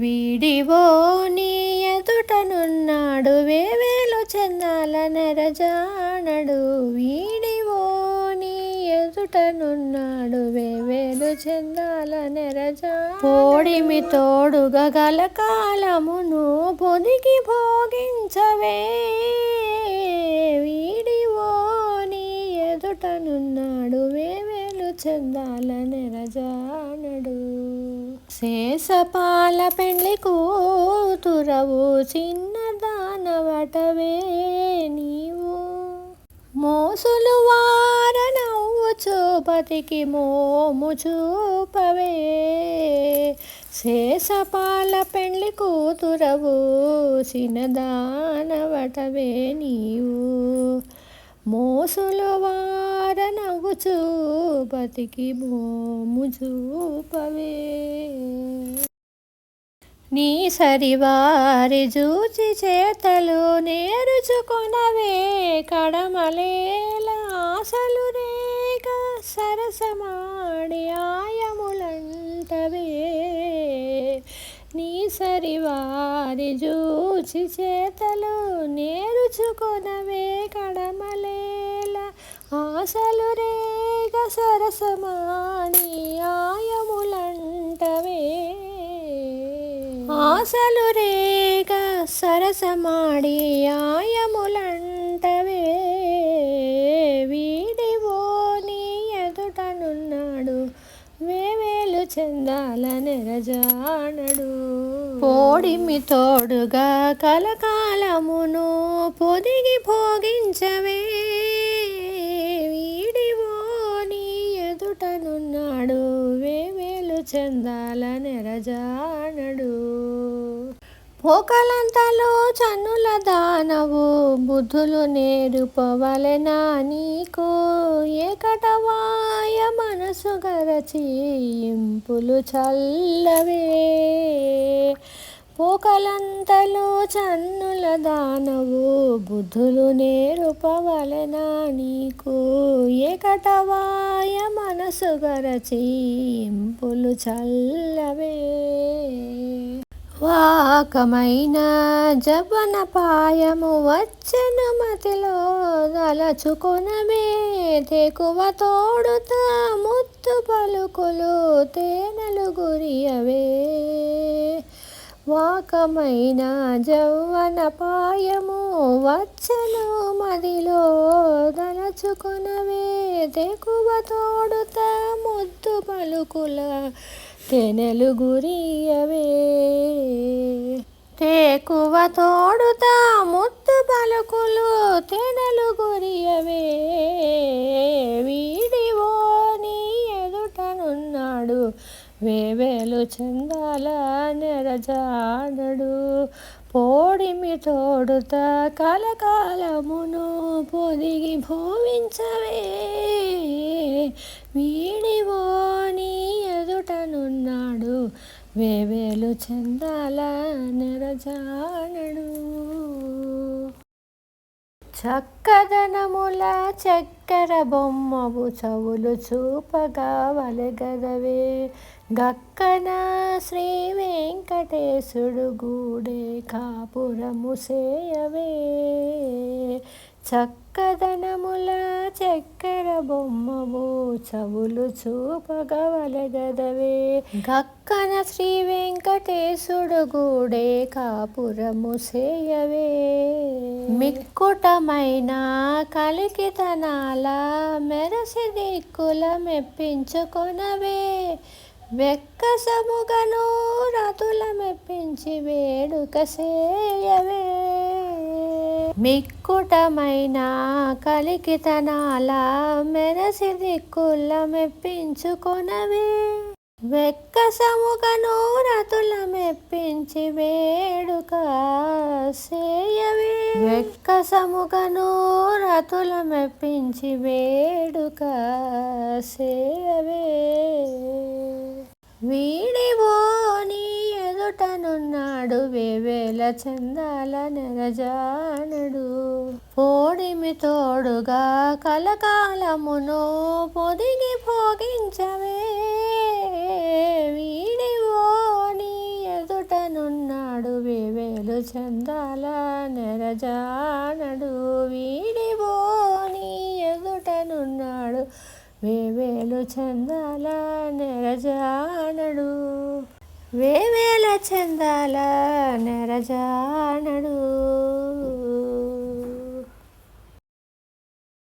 వీడివో నీ ఎదుటనున్నాడు వేవేలు చెందాల నెరజానడు. వీడివో నీ ఎదుటనున్నాడు వేవేలు చెందాల నెరజా పోడిమి తోడుగా గల కాలమును పొదిగి భోగించవే. వీడివో నీ ఎదుటనున్నాడు వేవేలు చందాల శేషపాల పెండ్లి కూతురవు చిన్నదానవటవే నీవు. మోసులు వార నవ్వు చూపతికి మోము చూపవే. శేషపాల పెండ్లి కూతురవు చిన్నదానవటవే నీవు. మోసులు వార చూపతికి భూము చూపవే. నీ సరివారి జూచి చేతలు నేరుచుకొనవే. కడమలేల ఆశలు రేగ సరసమాడి ఆయములంటవే. నీ సరివారి జూచి చేతలు నేరుచుకొనవే. కడమలే ఆశలు రేగ సరసమాణి ఆయములంటవే. ఆశలు రేగ సరసమాడి ఆయములంటవే. వీడివో నీ ఎదుటనున్నాడు వేవేలు చందాల నెరజానడు. పోడిమి తోడుగా కలకాలమును పొదిగి భోగించ పోకలంతలో చనుల దానవు బుద్ధులు నేర్పవలెనా నీకు ఏకటవాయ మనసు గరచి ఇంపులు చల్లవే. పోకలంతలో చన్నుల దానవు బుద్ధులు నేర్పవలెనా నీకు ఏకటవాయ మనసు గరచి ఇంపులు చల్లవే. వాకమైన జవనపాయము పాయము వచ్చెను మతిలో దలచుకొనమే తెకువ తోడుతా ముత్తు పలుకులు తేనెలు గురియవే. వాకమైన జవ్వనపాయము పాయము వచ్చను మదిలో దలచుకొనవే తెకువ తోడుతా ముద్దు పలుకుల తెనెలు గురియవే తేకువ తోడుత ముద్దు పలుకులు తెనెలు గురియవే వీడివో నీ ఎదుటనున్నాడు వేవేలు చందాల నెరజాడడు. పోడిమి తోడుత కలకాలమును పొదిగి భూమించవే. వీడివో వేవేలు చందాల నెరజానడు. చక్కదనముల చక్కెర బొమ్మవు చవులు చూపగా వలగదవే. గక్కన శ్రీ వెంకటేశుడు గూడే కాపురము సేయవే. చక్కదనముల చక్కెర బొమ్మవు చవులు చూపగవలగదవే గక్కన శ్రీ వెంకటేశుడు గూడే కాపురము సేయవే. మిక్కుటమైన కలికితనాల మెరసి దిక్కుల మెప్పించుకొనవే. వెక్కసముగను రతుల మెప్పించి వేడుక సేయవే. మిక్కుటమైన కలికితనాల మెరసి దిక్కుల మెప్పించుకొనవే. వెక్కసముగను రతుల మెప్పించి వేడుక సేయవే. వెక్కసముగను రతుల మెప్పించి వేడుక సేయవే. వీడివో ఎదుటనున్నాడు వేవేల చందాల నెరజానడు పోడిమి తోడుగా కలకాలమును పొదిగి భోగించవే. వీడివో నీ ఎదుటనున్నాడు వేవేలు చందాల నెరజానడు. నీ ఎదుటనున్నాడు వేవేలు చందాల నెరజానడు వేవేల చందాల నెరజానడు.